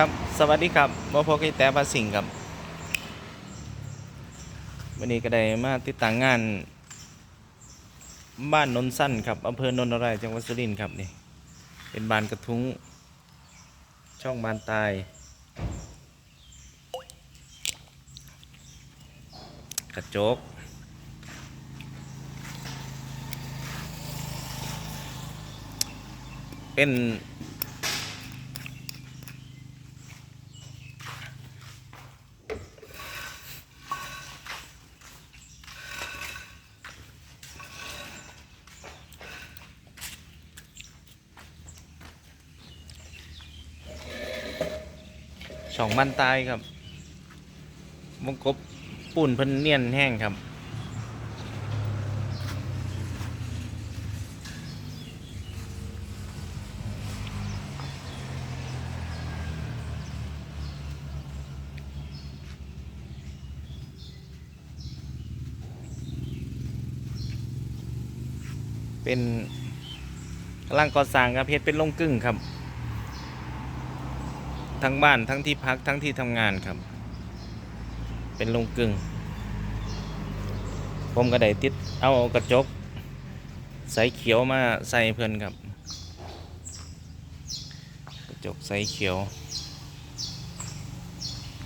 ครับ สวัสดีครับบ่พกแต่ภาสิงครับวันนี้ก็ได้มาติดตั้งงาน บ้านนนสั้นครับอำเภอนนทรจังหวัดสุรินทร์ครับนี่เป็นบานกระทุ้ง ช่องบานตาย กระจก เป็น ช่องมันตายครับวงกบปูนเพิ่นเนียนแห้งครับ เป็นกำลังก่อสร้างครับเพชรเป็นลงกึ่งครับ ทั้งบ้านทั้งที่พักทั้งที่ทำงานครับ เป็นลงกึ่ง ผมก็ได้ติดเอากระจก ใสเขียวมาใส่เพื่อนครับ กระจกใสเขียว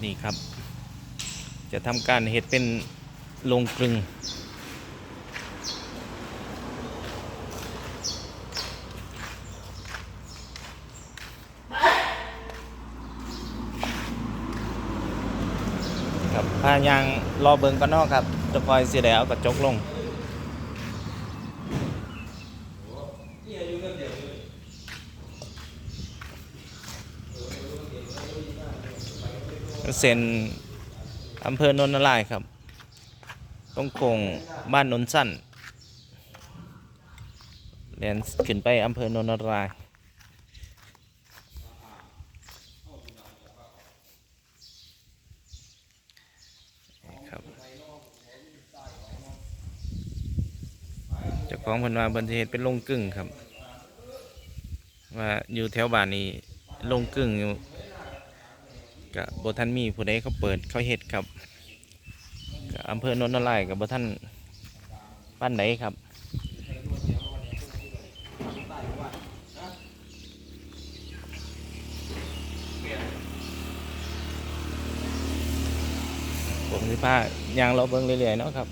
นี่ครับ จะทำการเห็ดเป็นลงกลึง พายางรอเบิงก็นอกครับจะคอยเสียดเอากระจกลงเซ็นอำเภอโนนนารายครับ ตรงโคงบ้านนนสั้นเรียนขึ้นไปอำเภอโนนนาราย ครับเจ้า ของเพิ่นว่าเพิ่นสิเฮ็ดเป็นโรงกึ่งครับ ว่าอยู่แถวบ้านนี้โรงกึ่งอยู่ก็บ่ทันมีผู้ใดเขาเปิดเขาเฮ็ดครับก็อำเภอโนนทลายก็บ่ทันบ้านไหนครับผมสิพายางเราเบิ่งเรื่อยๆเนาะครับ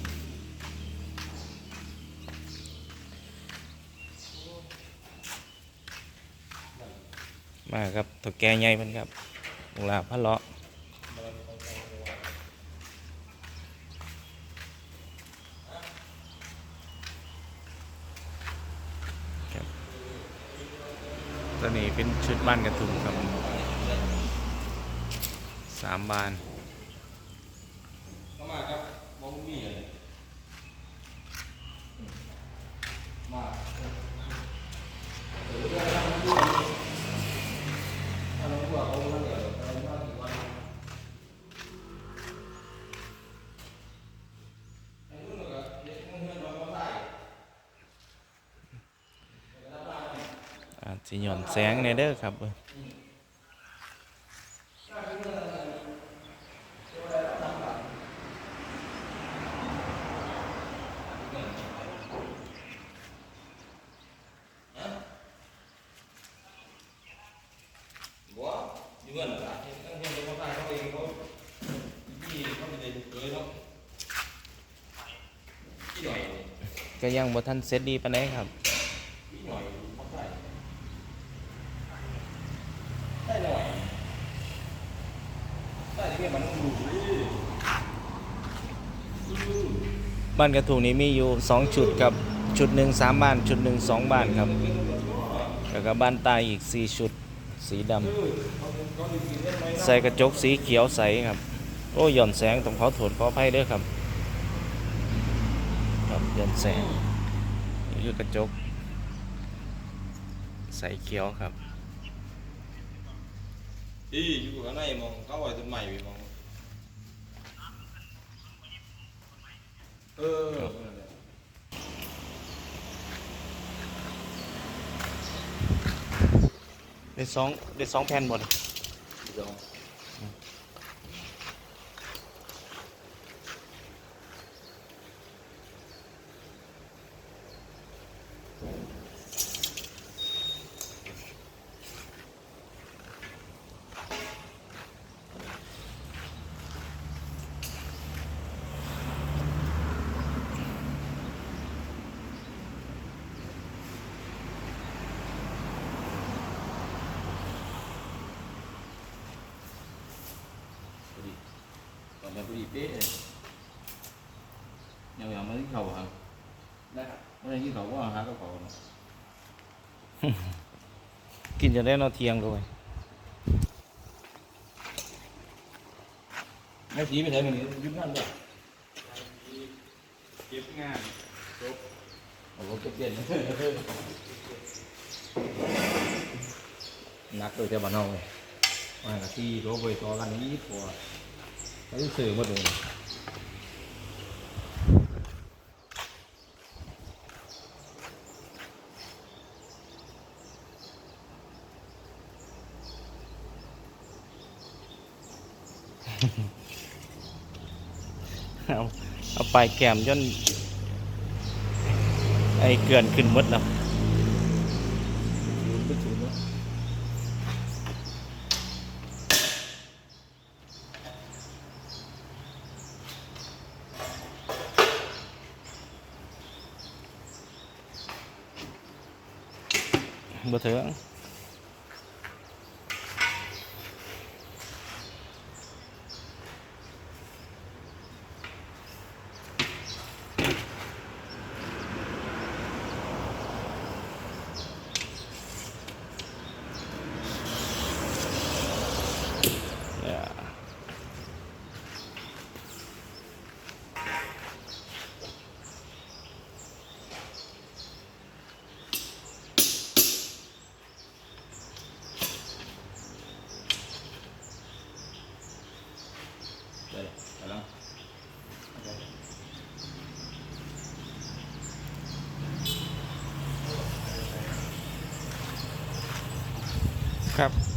มาครับตัวแกใหญ่เพิ่นครับลงลาพะเลาะครับตัวนี้เป็นชุดบ้านกระทุ่มครับสามบานมาครับมองมีเลยมา สิหย่อนแสงในเด้อครับเอ้ยบัวอยู่เงินเหรอเห็นเงินเราก็ได้เขาเองเขาพี่เขาไม่ได้เลยเนาะพี่หน่อยก็ยังบ่ทันเสร็จดีปานใดครับ พี่หน่อยเขาได้ได้หน่อยได้ที่เนี่ยมันต้องดูดิ บ้านกระถูกนี้มีอยู่สองชุดครับชุดหนึ่งสามบ้านชุดหนึ่งสองบ้านครับแล้วก็บ้านตายอีกสี่ชุดสีดำใส่กระจกสีเขียวใสครับโอ้หย่อนแสงต้องขอโทษขออภัยเด้วยครับครับหย่อนแสงนี่คือกระจก ใสเขียวครับ อีอยู่ข้างในมองเข้าไปต้นใหม่ไปมองเออได้สองได้สองแผ่นหมด ตอนนี้พอดีเป๊ะเลยยังยังไม่ได้เข่าครับได้ครับไม่ได้ที่เขาว่าหาก็เขาเนาะกินจะได้นอนเที่ยงด้วยไม่ชี้ไปไหนมันยุ่งนั่นด้วยเก็บงานจบโอ้โหเปลี่ยนนักโดยแต่บ้านนอกเลยว่าหน้าที่โรบไปต่อกันนี้พอ ไม่ได้สื่อหมดเลยเอา เอาไปแกมจนไอ้เกลือนขึ้นมดแล้ว ไม่ถึงเนาะ บ่ถึง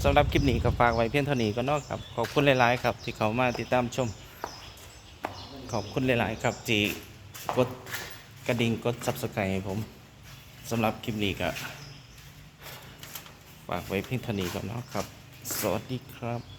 สำหรับคลิปนี้ก็ฝากไว้เพียงเท่านี้ก็นอกครับ ขอบคุณหลาย ๆ ครับ ที่เขามาติดตามชม ขอบคุณหลาย ๆ ครับที่กดกระดิ่งกดซับสไครต์ผมสำหรับคลิปนี้ก็ฝากไว้เพียงเท่านี้ก็นอกครับ สวัสดีครับ